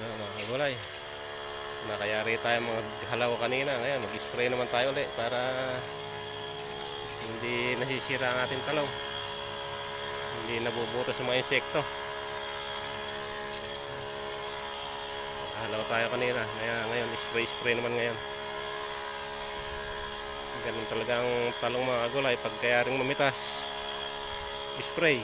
Ayan, mga kagulay. Nakayari tayo maghalaw kanina. Ngayon, mag-spray naman tayo ulit para hindi nasisira ang ating talong. Hindi nabubuto sa mga insekto. Halaw tayo kanina. Kaya ngayon, spray-spray naman ngayon. Ganun talaga ang talong mga gulay. Pag kayaring mamitas, spray.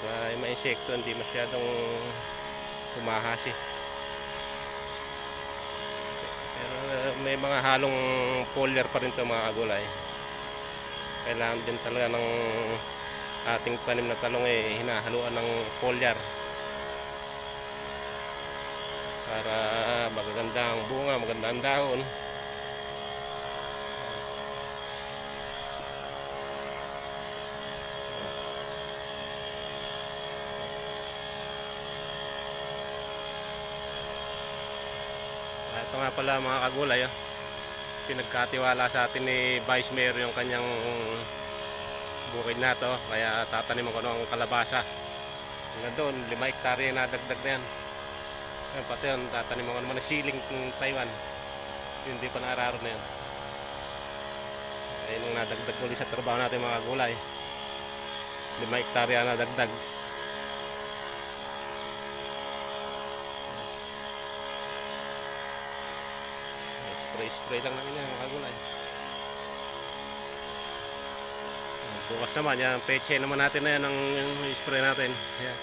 Para yung mga insekto hindi masyadong humahasi. Pero uh, may mga halong foliar pa rin ito mga gulay. Kailangan din talaga ng ating tanim na talong eh hinahaluan ng foliar para magaganda ang bunga, maganda ang dahon. Ah, Ito nga pala mga kagulay, oh. pinagkatiwala sa atin ni Vice Mayor yung kanyang bukid na to. Kaya tataniman ko ng kalabasa. Hanggang doon, lima hektarya na dagdag na yan. Ayun, pati yun, tataniman ko naman ng siling ng Taiwan. Yun, Hindi pa naararo na yun. Ayun ang nadagdag ulit sa trabaho natin mga gulay. Lima hektarya na dagdag. Spray-spray lang namin yan mga gulay. Bukas naman, yan, peche naman natin na yan ang spray natin. Yan.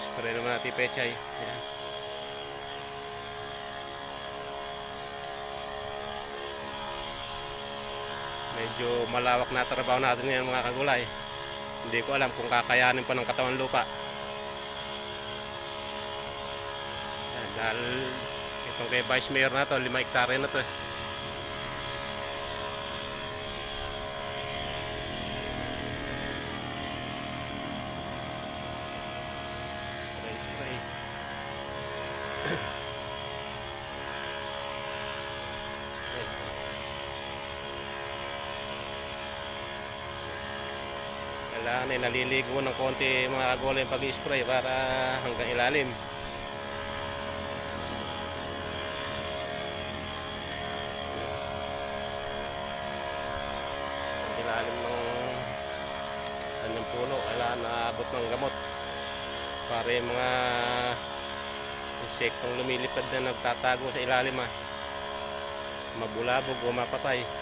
Spray naman natin pechay. Yan. Medyo malawak na trabaho natin ngayon mga kagulay. Hindi ko alam kung kakayanin pa ng katawan lupa. Yan, dahil itong kay Vice Mayor na to, 5 hektarya na to eh. Spray, spray. Kailangan ay naliligo ng konti mga kagulay pag-spray para hanggang ilalim. Ilalim ng kanyang puno. Kailangan naabot ng gamot. Para yung mga insektong lumilipad na nagtatago sa ilalim ah. Mabulabog o mapatay